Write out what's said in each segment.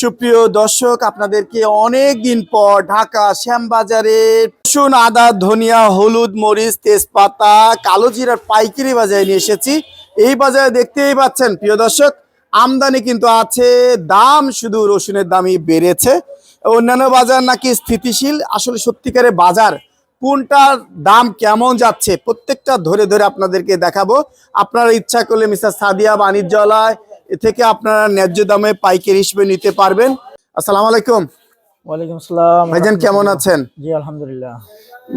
সুপ্রিয় দর্শক। আপনাদেরকে পর ঢাকা শ্যামবাজারে রসুন, আদা, ধনিয়া, হলুদ, মরিচ, তেজপাতা পাইকারি বাজারে নিয়ে এসেছি। এই বাজারে দেখতেই পাচ্ছেন, প্রিয় দর্শক, আমদানি কিন্তু আছে, দাম শুধু রসুনের দামই বেড়েছে। অন্যান্য বাজার নাকি স্থিতিশীল। আসলে সত্যিকারের বাজার কোনটার দাম কেমন যাচ্ছে? প্রত্যেকটা ধরে ধরে আপনাদেরকে দেখাবো। আপনারা ইচ্ছা করলে মিস্টার সাদিয়া বাণিজ্যালয় এ থেকে আপনারা ন্যায্য দামে পাইকারি হিসেবে নিতে পারবেন। আসসালাম আলাইকুম। ওয়ালাইকুম আসসালাম। ভাইজান কেমন আছেন? জি আলহামদুলিল্লাহ।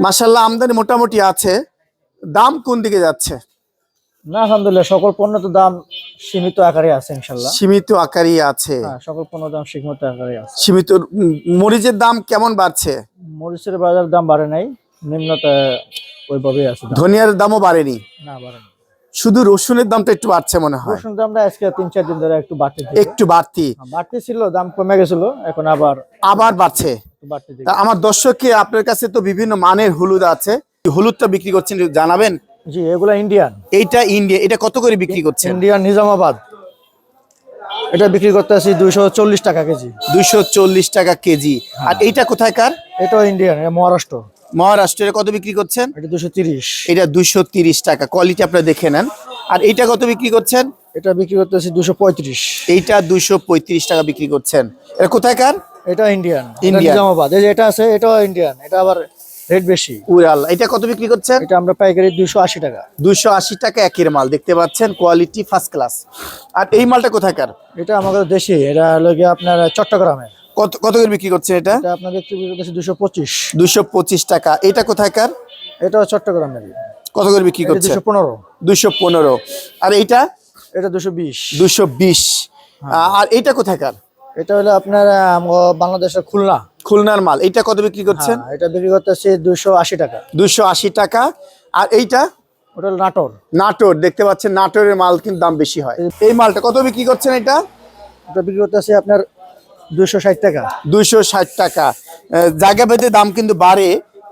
মাসাল্লাহ আমদানি মোটামুটি আছে। দাম কোন দিকে যাচ্ছে? না আলহামদুলিল্লাহ সকল পণ্য তো দাম সীমিত আকারে আছে ইনশাল্লাহ সীমিত আকারই আছে। হ্যাঁ সকল পণ্য দাম সীমিত আকারে আছে। সীমিত মরিচের দাম কেমন বাড়ছে? মরিচের বাজার দাম বাড়ে নাই। নিম্নতা ওইভাবেই আছে ধনিয়ার দামও বাড়েনি। না বাড়ে নাই শুধু রসুনের দামটা একটু বাড়ছে মনে হয়। রসুন দামটা আজকে তিন চার দিন ধরে একটু বাড়তে একটু বাড়তি। বাড়তে ছিল দাম কমে গেছিল এখন আবার আবার বাড়ছে। আমার দর্শককে আপনার কাছে তো বিভিন্ন মানের হলুদ আছে। হলুদটা বিক্রি করছেন জানাবেন? জি এগুলা ইন্ডিয়ান এইটা ইন্ডিয়া এটা কত করে বিক্রি করছেন? ইন্ডিয়ান নিজামাবাদ এটা বিক্রি করতে আছি দুইশো চল্লিশ টাকা কেজি। দুইশো চল্লিশ টাকা কেজি। আর এইটা কোথায়কার এটাও ইন্ডিয়ান মহারাষ্ট্র। মহারাষ্ট্রের কত বিক্রি করছেন? এটা দুশো তিরিশ। এটা দুইশো তিরিশ টাকা। কোয়ালিটি আপনারা দেখে নেন। আর এইটা কত বিক্রি করছেন? এটা বিক্রি করতেছি দুশো পঁয়ত্রিশ। এইটা দুইশো পঁয়ত্রিশ টাকা বিক্রি করছেন। এটা কোথায় কার এটা ইন্ডিয়ান। ইন্ডিয়ান। নিজামাবাদ। এই যে এটা আছে এটাও ইন্ডিয়ান। এটা আবার রেট বেশি। উড়াল এটা কত বিক্রি করছেন? এটা আমরা পাইকারি দুশো আশি টাকা। দুইশো আশি টাকা একের মাল দেখতে পাচ্ছেন কোয়ালিটি ফার্স্ট ক্লাস আর এই মালটা কোথায়কার এটা আমাদের দেশি এটা হলো গিয়ে আপনার চট্টগ্রামের কত কত করে বিক্রি করছেন এটা? এটা আপনার বিক্রি করতেছি দুশো পঁচিশ। দুইশো পঁচিশ টাকা। এটা কোথায়কার এটাও চট্টগ্রামের কত করে বিক্রি করছেন? দুশো পনেরো। দুইশো পনেরো। আর এইটা? এটা দুশো বিশ। দুইশো বিশ। আর এইটা কোথায়কার এটা হলো আপনার বাংলাদেশের খুলনা। খুলনার মাল। এইটা কত বিক্রি করছেন? হ্যাঁ, এটা বিক্রি করতেছি দুশো আশি টাকা। দুইশো আশি টাকা। আর এইটা? ওটা নাটোর। নাটোর দেখতে পাচ্ছেন নাটোরের মাল কিন্তু দাম বেশি হয়। এই মালটা কত বিক্রি করছেন এটা? ওটা বিক্রি করতেছি আপনার দুশো ষাট টাকা। দুইশো ষাট টাকা। জায়গা ভেদে দাম কিন্তু বাড়ে।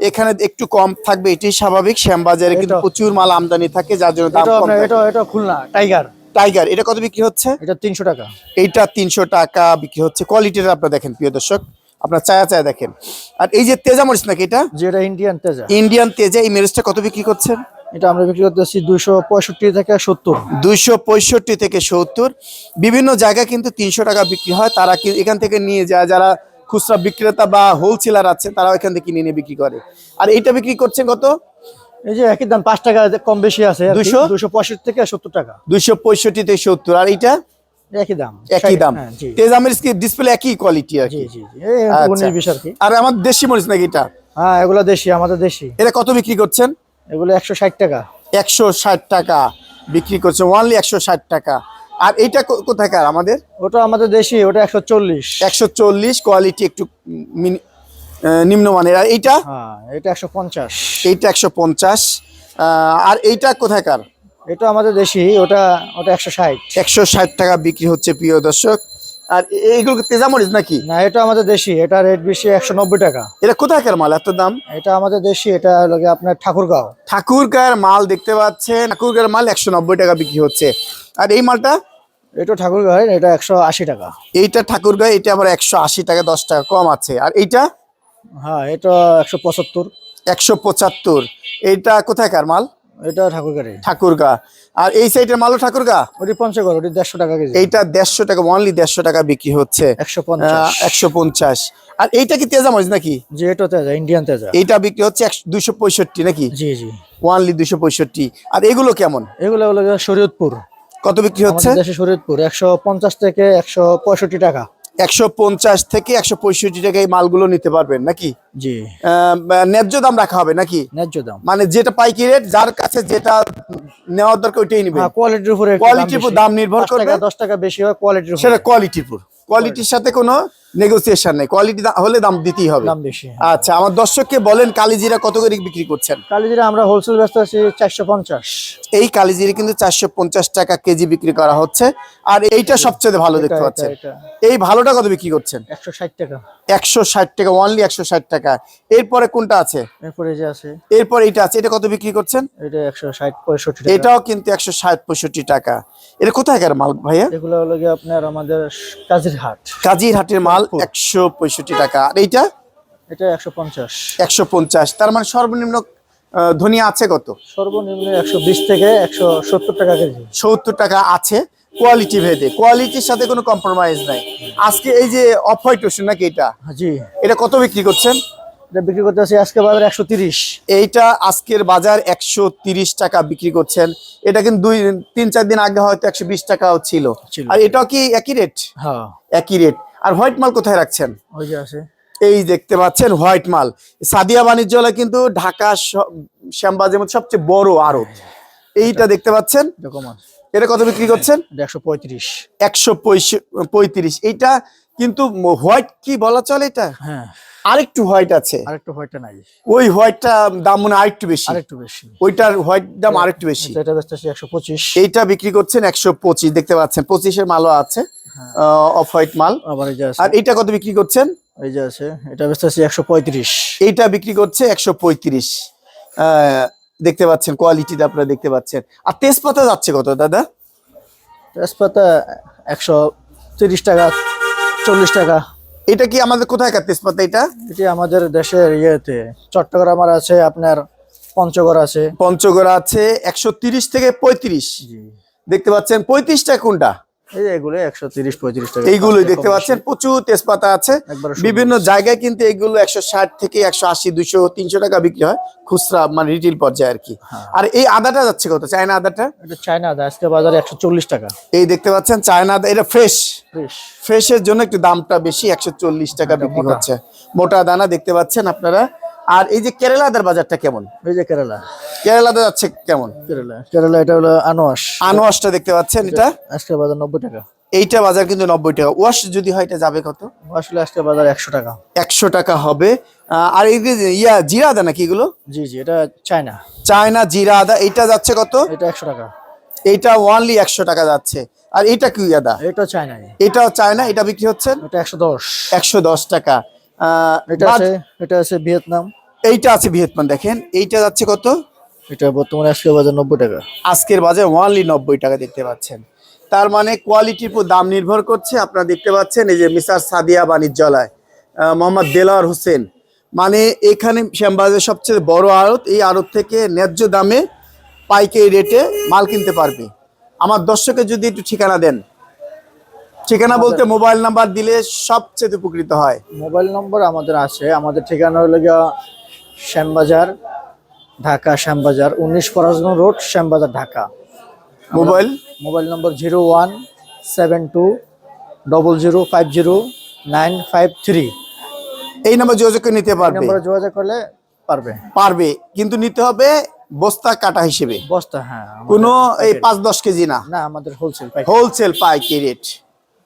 এখানে একটু কম থাকবে এটাই স্বাভাবিক। শ্যামবাজারে কিন্তু প্রচুর মাল আমদানি থাকে যার জন্য দাম এটা কম এটা এটা খুলনা টাইগার। টাইগার এটা কত বিক্রি হচ্ছে? এটা তিনশো টাকা। এইটা তিনশো টাকা বিক্রি হচ্ছে। কোয়ালিটিটা আপনারা দেখেন প্রিয় দর্শক। আপনার চায়া চায়া দেখেন। আর এই যে তেজা মরিচ নাকি এটা? যেটা ইন্ডিয়ান তেজা। ইন্ডিয়ান তেজা এই মরিচটা কত বিক্রি করছেন? এটা আমরা বিক্রি করতেছি দুশো পঁয়ষট্টি থেকে সত্তর। দুইশো পঁয়ষট্টি থেকে সত্তর। বিভিন্ন জায়গায় কিন্তু তিনশো টাকা বিক্রি হয়। তারা কি এখান থেকে নিয়ে যায়? যারা খুচরা বিক্রেতা বা হোলসেলার আছে তারা এখান থেকে কিনে নিয়ে বিক্রি করে। আর এইটা বিক্রি করছেন কত? এই যে একই দাম পাঁচ টাকা কম বেশি আছে দুশো? দুশো পঁয়ষট্টি থেকে সত্তর টাকা। দুইশো পঁয়ষট্টি থেকে সত্তর। আর এইটা একই দাম। একই দাম। হ্যাঁ, কি ডিসপ্লে একই কোয়ালিটি আর জি জি আচ্ছা। আর আমার দেশি মরিচ নাকি এটা? হ্যাঁ এগুলো দেশি আমাদের দেশি। এটা কত বিক্রি করছেন? এগুলো একশো ষাট টাকা। একশো ষাট টাকা বিক্রি করছে ওনলি একশো ষাট টাকা। আর কোথাকার আমাদের? ওটা আমাদের দেশি ওটা একশো চল্লিশ। একশো চল্লিশ কোয়ালিটি একটু মিনি- নিম্নমানের। আর এইটা? হ্যাঁ এটা একশো পঞ্চাশ। এইটা একশো পঞ্চাশ। আর এইটা কোথাকার? এটা আমাদের দেশি ওটা ওটা একশো ষাট। একশো ষাট টাকা বিক্রি হচ্ছে প্রিয় দর্শক। আর এইগুলো তেজামরিচ নাকি? না এটা আমাদের দেশি এটা রেট বেশি একশো নব্বই টাকা। এটা কোথাকার মাল? এত দাম? এটা আমাদের দেশি এটা হলো গিয়ে আপনার ঠাকুরগাঁও। ঠাকুরগাঁয়ের মাল দেখতে পাচ্ছেন ঠাকুরগাঁয়ের মাল একশো নব্বই টাকা বিক্রি হচ্ছে। আর এই মালটা? এটা ঠাকুরগাঁও এটা একশো আশি টাকা। এইটা ঠাকুরগাঁয় এটা আবার একশো আশি টাকা দশ টাকা কম আছে। আর এইটা? হ্যাঁ এটা একশো পঁচাত্তর। একশো পঁচাত্তর। এইটা কোথাকার মাল? এটা ঠাকুরগাঁড়ি। ঠাকুরগা। আর এই সাইডের মালও ঠাকুরগা? ওটি পঞ্চগড় ওটি দেড়শো টাকা কেজি। এইটা দেড়শো টাকা অনলি দেড়শো টাকা বিক্রি হচ্ছে। একশো পঞ্চাশ। একশো পঞ্চাশ। আর এইটা কি তেজামরিচ নাকি? এটা তেজা ইন্ডিয়ান তেজা। এইটা বিক্রি হচ্ছে দুইশো পঁয়ষট্টি নাকি? জি জি। ওয়ানলি দুইশো পঁয়ষট্টি। আর এগুলো কেমন? এগুলো হলো শরীয়তপুর কত বিক্রি হচ্ছে? শরীয়তপুর একশো পঞ্চাশ থেকে একশো পঁয়ষট্টি টাকা। একশো পঞ্চাশ থেকে একশো পঁয়ষট্টি টাকা এই মালগুলো নিতে পারবেন নাকি? জি। ন্যায্য দাম রাখা হবে নাকি? ন্যায্য দাম। মানে যেটা পাইকি রেট যার কাছে যেটা নেওয়ার দরকার ওইটাই নিবে হ্যাঁ কোয়ালিটির উপরে কোয়ালিটির উপর দাম নির্ভর করবে। দশ টাকা বেশি হয় কোয়ালিটির উপর। সেটা কোয়ালিটির উপর। কোয়ালিটির সাথে কোনো নেগোসিয়েশন নেই। কোয়ালিটি হলে দাম দিতেই হবে। দাম বেশি আচ্ছা আমার দর্শককে বলেন কালিজিরা কত করে বিক্রি করছেন? কালিজিরা আমরা হোলসেল ব্যস্ত আছি চারশো পঞ্চাশ। এই কালিজিরা কিন্তু চারশো পঞ্চাশ টাকা কেজি বিক্রি করা হচ্ছে। আর এইটা সবচেয়ে ভালো দেখতে পাচ্ছেন। এই ভালোটা কত বিক্রি করছেন? একশো ষাট টাকা। একশো ষাট টাকা অনলি একশো ষাট টাকা। এরপরে কোনটা আছে? এরপরে যে আছে। এরপর এইটা আছে। এটা কত বিক্রি করছেন? এটা একশো ষাট পঁয়ষট্টি এটাও কিন্তু একশো ষাট পঁয়ষট্টি টাকা। এটা কোথায় মাল ভাইয়া? এগুলো হলো গিয়ে আপনার আমাদের কাজির হাট কাজীর হাটের মাল একশো পঁয়ষট্টি টাকা। আর এইটা? এটা একশো পঞ্চাশ। একশো পঞ্চাশ। তার মানে সর্বনিম্ন ধনিয়া আছে কত? সর্বনিম্ন একশো বিশ থেকে একশো সত্তর টাকা কেজি। সত্তর টাকা আছে কোয়ালিটি ভেদে। কোয়ালিটির সাথে কোনো কম্প্রোমাইজ নাই। আজকে এই যে অফ হোয়াইট রসুন নাকি এটা? জি। এটা কত বিক্রি করছেন? এটা বিক্রি করতে আছি আজকে বাজার একশো তিরিশ। এইটা আজকের বাজার একশো তিরিশ টাকা বিক্রি করছেন। এটা কিন্তু দুই তিন চার দিন আগে হয়তো একশো বিশ টাকাও ছিল। ছিল। আর এটাও কি একই রেট হ্যাঁ। একই রেট আর হোয়াইট মাল কোথায় রাখছেন? ওই যে আছে। এই দেখতে পাচ্ছেন হোয়াইট মাল। সাদিয়া বাণিজ্যালয় কিন্তু ঢাকা শ্যামবাজারের মধ্যে সবচেয়ে বড় আড়ত। এইটা দেখতে পাচ্ছেন? এটা কত বিক্রি করছেন? একশো পঁয়ত্রিশ। একশো পঁয়ত্রিশ। এইটা কিন্তু হোয়াইট কি বলা চলে এটা? হ্যাঁ। আরেকটু হোয়াইট আছে। আরেকটু হোয়াইটটা নাই। ওই হোয়াইটটা দাম মনে আরেকটু বেশি। আরেকটু বেশি। ওইটার হোয়াইট দাম আরেকটু বেশি। এটা- এটা একশো পঁচিশ। এইটা বিক্রি করছেন একশো পঁচিশ। দেখতে পাচ্ছেন পঁচিশের মালও আছে অফ হোয়াইট মাল। আর এইটা কত বিক্রি করছেন? এই যে আছে এটা ব্যস্ত আছি একশো পঁয়ত্রিশ। এইটা বিক্রি করছে একশো পঁয়ত্রিশ। দেখতে পাচ্ছেন কোয়ালিটিটা আপনারা দেখতে পাচ্ছেন। আর তেজপাতা যাচ্ছে কত দাদা? তেজপাতা একশো তিরিশ টাকা চল্লিশ টাকা। এটা কি আমাদের কোথায়কার তেজপাতা এটা? এটি আমাদের দেশের ইয়েতে। চট্টগ্রামের আছে আপনার পঞ্চগড় আছে। পঞ্চগড় আছে একশো তিরিশ থেকে পঁয়ত্রিশ। দেখতে পাচ্ছেন পঁয়ত্রিশটা কোনটা? এই এগুলো টাকা। এইগুলোই দেখতে পাচ্ছেন প্রচুর তেজপাতা আছে। বিভিন্ন জায়গায় কিন্তু এগুলো থেকে টাকা বিক্রি হয় খুচরা মানে রিটেল পর্যায়ে আর কি। হ্যাঁ। আর এই আদাটা যাচ্ছে কত? চায়না আদাটা? এটা চায়না আদা আজকে বাজারে একশো চল্লিশ টাকা। এই দেখতে পাচ্ছেন চায়না আদা এটা ফ্রেশ ফ্রেশ ফ্রেশের জন্য একটু দামটা বেশি একশো চল্লিশ টাকা বিক্রি হচ্ছে। মোটা দানা দেখতে পাচ্ছেন আপনারা। আর এই যে কেরালাদের বাজারটা কেমন? এই যে কেরালা। কেরালাতে যাচ্ছে কেমন? কেরালা। কেরালা এটা হলো আনোয়াস আনোয়াসটা দেখতে পাচ্ছেন এটা? আজকে বাজার নব্বই টাকা। এইটা বাজার কিন্তু নব্বই টাকা। ওয়াশ যদি হয় এটা যাবে কত? আসলে আজকে বাজার একশো টাকা। একশো টাকা হবে। আর এই যে ইয়া জিরা আদা নাকি এগুলো? জি জি এটা চায়না। চায়না জিরা আদা এইটা যাচ্ছে কত? এটা একশো টাকা। এইটা ওয়ানলি একশো টাকা যাচ্ছে। আর এটা কি আদা? এটা চায়না এটাও চায়না এটা বিক্রি হচ্ছে? এটা একশো দশ। একশো দশ টাকা। এটা আছে এটা আছে ভিয়েতনাম। এইটা আছে ভিয়েতনাম দেখেন। এইটা যাচ্ছে কত? এটা বর্তমানে বাজার নব্বই টাকা। আজকের বাজার ওয়ানলি নব্বই টাকা দেখতে পাচ্ছেন। তার মানে কোয়ালিটির উপর দাম নির্ভর করছে। আপনারা দেখতে পাচ্ছেন এই যে মিসার সাদিয়া বাণিজ্যালয় মোহাম্মদ দেলাওয়ার হোসেন। মানে এখানে শ্যামবাজারের সবচেয়ে বড় আড়ত এই আড়ত থেকে ন্যায্য দামে পাইকারি রেটে মাল কিনতে পারবে। আমার দর্শকের যদি একটু ঠিকানা দেন। ঠিকানা বলতে মোবাইল নাম্বার দিলে সবচেয়ে উপকৃত হয়। মোবাইল নম্বর আমাদের আছে। আমাদের ঠিকানা হলো গিয়া শ্যামবাজার ঢাকা শ্যামবাজার উনিশ Farashganj road Shyambazar Dhaka. Mobile? Mobile number zero one seven two double zero five zero nine five three. এই নাম্বার যোগাযোগ করে নিতে পারবে? নম্বরে যোগাযোগ করলে পারবে। পারবে। কিন্তু নিতে হবে বস্তা কাটা হিসেবে। বস্তা হ্যাঁ কোনো এই পাঁচ দশ কেজি না। না আমাদের হোলসেল হোলসেল পাইকারি রেট